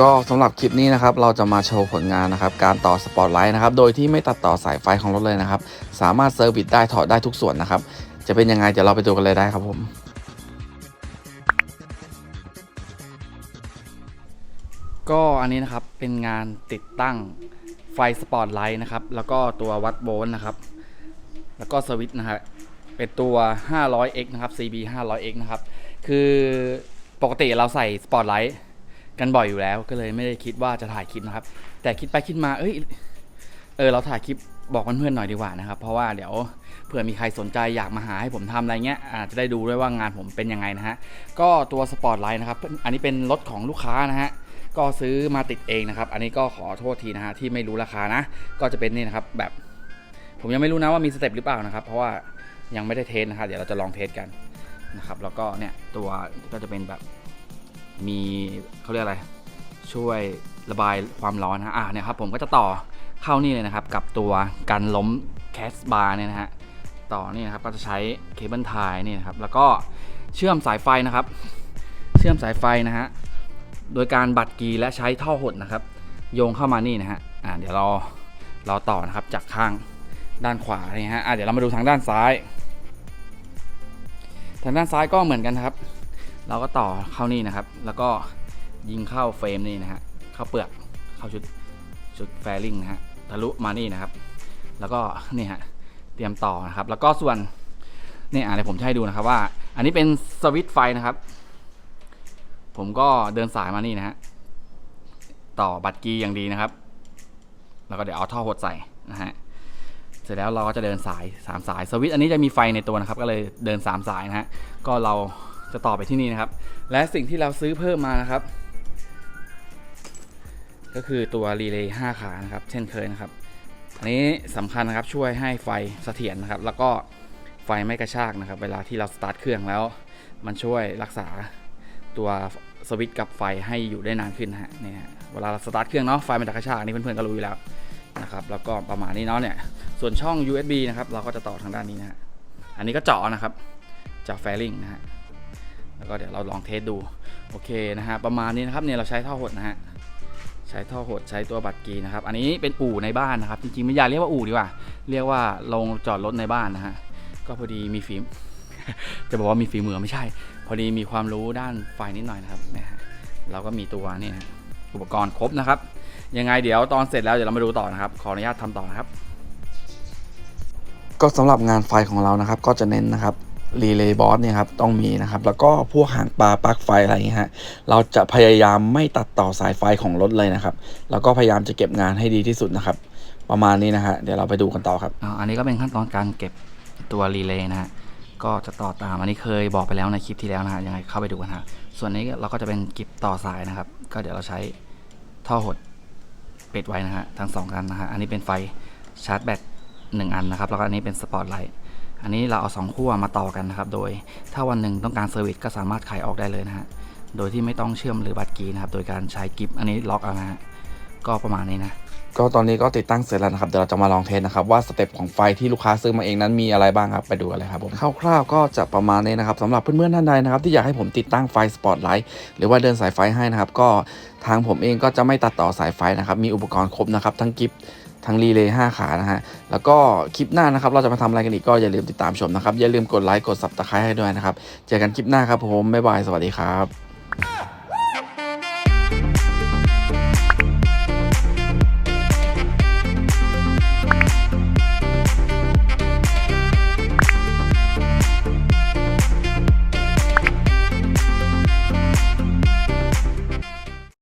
ก็สำหรับคลิปนี้นะครับเราจะมาโชว์ผลงานนะครับการต่อสปอตไลท์นะครับโดยที่ไม่ตัดต่อสายไฟของรถเลยนะครับ สามารถเซอร์วิสได้ถอดได้ทุกส่วนนะครับ จะเป็นยังไงเดี๋ยวเราไปดูกันเลยได้ครับผมก็อันนี้นะครับเป็นงานติดตั้งไฟสปอตไลท์นะครับ แล้วก็ตัววัดโวลต์นะครับ แล้วก็สวิตช์นะฮะเป็นตัว 500x นะครับ CB 500x นะครับ คือปกติเราใส่สปอตไลท์ กันบ่อยอยู่แล้ว ก็เลยไม่ได้คิดว่าจะถ่ายคลิปนะครับ แต่คิดไปคิดมา เอ้ย เออเราถ่ายคลิปบอกเพื่อนๆหน่อยดีกว่านะครับ เพราะว่าเดี๋ยวเผื่อมีใครสนใจอยากมาหาให้ผมทำอะไรเงี้ยอาจจะได้ดูด้วยว่างานผมเป็นยังไงนะฮะ ก็ตัวสปอตไลท์นะครับ อันนี้เป็นรถของลูกค้านะฮะ ก็ซื้อมาติดเองนะครับ อันนี้ก็ขอโทษทีนะฮะที่ไม่รู้ราคานะ ก็จะเป็นนี่นะครับแบบ ผมยังไม่รู้นะว่ามีสเต็ปหรือเปล่านะครับ เพราะว่ายังไม่ได้เทสนะครับ เดี๋ยวเราจะลองเทสกันนะครับ แล้วก็เนี่ยตัวก็จะเป็นแบบ มีเขาเรียกอะไร ช่วยระบายความร้อนนะอะเนี่ยครับผมก็จะต่อเข้านี่เลยนะครับ กับตัวกันล้มแคสบาร์เนี่ยนะฮะต่อนี่นะครับก็จะใช้เคเบิลไทยนี่นะครับแล้วก็เชื่อมสายไฟนะครับ เชื่อมสายไฟนะฮะโดยการบัดกีและใช้ท่อหดนะครับ โยงเข้ามานี่นะฮะอ่าเดี๋ยวเราเราต่อนะครับจากข้างด้านขวานี่ฮะอ่าเดี๋ยวเรามาดูทางด้านซ้าย ทางด้านซ้ายก็เหมือนกันครับ เราก็ต่อเข้านี่นะครับ แล้วก็ยิงเข้าเฟรมนี่นะฮะเข้าเปลือกเข้าชุดชุดแฟริงนะฮะทะลุมานี่นะครับ แล้วก็นี่ฮะเตรียมต่อนะครับ แล้วก็ส่วนนี่อ่าเดี๋ยวผมจะให้ดูนะครับว่า อันนี้เป็นสวิตไฟนะครับ ผมก็เดินสายมานี่นะฮะต่อบัตรกีอย่างดีนะครับ แล้วก็เดี๋ยวเอาท่อหดใส่นะฮะเสร็จแล้วเราก็จะเดินสาย 3 สายสวิตอันนี้จะมีไฟในตัวนะครับ ก็เลยเดิน 3 สายนะฮะก็เรา จะต่อไปที่นี่นะครับ และสิ่งที่เราซื้อเพิ่มมานะครับ ก็คือตัวรีเลย์5ขานะครับ เช่นเคยนะครับ อันนี้สำคัญนะครับช่วยให้ไฟเสถียรนะครับ แล้วก็ไฟไม่กระชากนะครับ เวลาที่เราสตาร์ทเครื่องแล้ว มันช่วยรักษาตัวสวิตช์กับไฟให้อยู่ได้นานขึ้นนะฮะเนี่ยฮะเวลาเราสตาร์ทเครื่องเนาะไฟมันจะกระชากนนี้เพื่อนๆก็รู้อยู่แล้วนะครับ แล้วก็ประมาณนี้เนาะเนี่ยส่วนช่อง USB นะครับ เราก็จะต่อทางด้านนี้นะฮะอันนี้ก็เจาะนะครับเจาะแฟลิงนะฮะ แล้วก็เดี๋ยวเราลองเทสดู โอเคนะฮะ ประมาณนี้นะครับ เนี่ยเราใช้ท่อหดนะฮะ ใช้ท่อหดใช้ตัวบัตรกีนะครับ อันนี้เป็นอู่ในบ้านนะครับ จริงๆไม่อยากเรียกว่าอู่ดีกว่า เรียกว่าลงจอดรถในบ้านนะฮะ ก็พอดีมีฟิล์ม จะบอกว่ามีฝีมือไม่ใช่ พอดีมีความรู้ด้านไฟนิดหน่อยนะครับนะฮะเราก็มีตัวนี่อุปกรณ์ครบนะครับ ยังไงเดี๋ยวตอนเสร็จแล้วเดี๋ยวเรามาดูต่อนะครับ ขออนุญาตทำต่อนะครับ ก็สำหรับงานไฟของเรานะครับ ก็จะเน้นนะครับ รีเลย์บอสเนี่ยครับต้องมีนะครับ แล้วก็พวกหางปลาปลั๊กไฟอะไรอย่างเงี้ยฮะเราจะพยายามไม่ตัดต่อสายไฟของรถเลยนะครับ แล้วก็พยายามจะเก็บงานให้ดีที่สุดนะครับ ประมาณนี้นะฮะเดี๋ยวเราไปดูกันต่อครับอ,อันนี้ก็เป็นขั้นตอนการเก็บตัวรีเลย์นะฮะก็จะต่อตามอันนี้เคยบอกไปแล้วในคลิปที่แล้วนะฮะยังไงเข้าไปดูกันฮะส่วนนี้เราก็จะเป็นกิบต่อสายนะครับ ก็เดี๋ยวเราใช้ท่อหดปิดไว้นะฮะทั้งสองกันนะฮะอันนี้เป็นไฟชาร์จแบตหนึ่งอันนะครับ แล้วก็อันนี้เป็นสปอตไลท์ อันนี้เราเอาสองขั้วมาต่อกันนะครับ โดยถ้าวันหนึ่งต้องการเซอร์วิสก็สามารถขายออกได้เลยนะฮะ โดยที่ไม่ต้องเชื่อมหรือบัตรกีนะครับ โดยการใช้กิฟอันนี้ล็อกเอานะฮะ ก็ประมาณนี้นะ ก็ตอนนี้ก็ติดตั้งเสร็จแล้วนะครับ เดี๋ยวเราจะมาลองเทสนะครับว่าสเต็ปของไฟที่ลูกค้าซื้อมาเองนั้นมีอะไรบ้างครับ ไปดูกันเลยครับผมคร่าวๆก็จะประมาณนี้นะครับสำหรับเพื่อนๆท่านใดนะครับที่อยากให้ผมติดตั้งไฟสปอตไลท์หรือว่าเดินสายไฟให้นะครับ ก็ทางผมเองก็จะไม่ตัดต่อสายไฟนะครับ มีอุปกรณ์ครบนะครับ ทั้งกิฟ ทั้งรีเลย์5ขานะฮะ แล้วก็คลิปหน้านะครับ เราจะมาทำอะไรกันอีกก็อย่าลืมติดตามชมนะครับ อย่าลืมกดไลค์ กดซับสไครต์ให้ด้วยนะครับ เจอกันคลิปหน้าครับผม บ๊ายบาย สวัสดีครับ